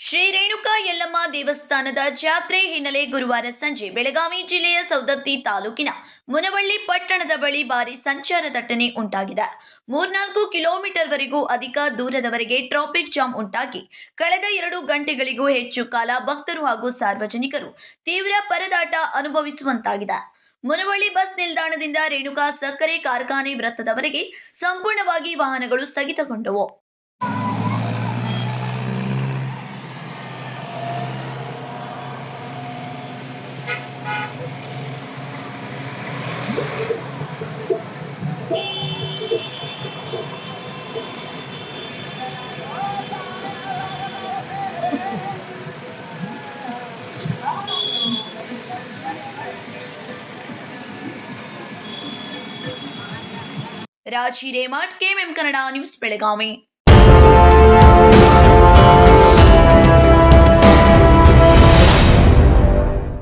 ಶ್ರೀ ರೇಣುಕಾ ಯಲ್ಲಮ್ಮ ದೇವಸ್ಥಾನದ ಜಾತ್ರೆ ಹಿನ್ನೆಲೆ ಗುರುವಾರ ಸಂಜೆ ಬೆಳಗಾವಿ ಜಿಲ್ಲೆಯ ಸೌದತ್ತಿ ತಾಲೂಕಿನ ಮುನವಳ್ಳಿ ಪಟ್ಟಣದ ಬಳಿ ಭಾರಿ ಸಂಚಾರ ದಟ್ಟಣೆ ಉಂಟಾಗಿದೆ. ಮೂರ್ನಾಲ್ಕು ಕಿಲೋಮೀಟರ್ವರೆಗೂ ಅಧಿಕ ದೂರದವರೆಗೆ ಟ್ರಾಫಿಕ್ ಜಾಮ್ ಉಂಟಾಗಿ ಕಳೆದ ಎರಡು ಗಂಟೆಗಳಿಗೂ ಹೆಚ್ಚು ಕಾಲ ಭಕ್ತರು ಹಾಗೂ ಸಾರ್ವಜನಿಕರು ತೀವ್ರ ಪರದಾಟ ಅನುಭವಿಸುವಂತಾಗಿದೆ. ಮುನವಳ್ಳಿ ಬಸ್ ನಿಲ್ದಾಣದಿಂದ ರೇಣುಕಾ ಸಕ್ಕರೆ ಕಾರ್ಖಾನೆ ವೃತ್ತದವರೆಗೆ ಸಂಪೂರ್ಣವಾಗಿ ವಾಹನಗಳು ಸ್ಥಗಿತಗೊಂಡವು. Raj Hiremath KMM Kannada news Belagavi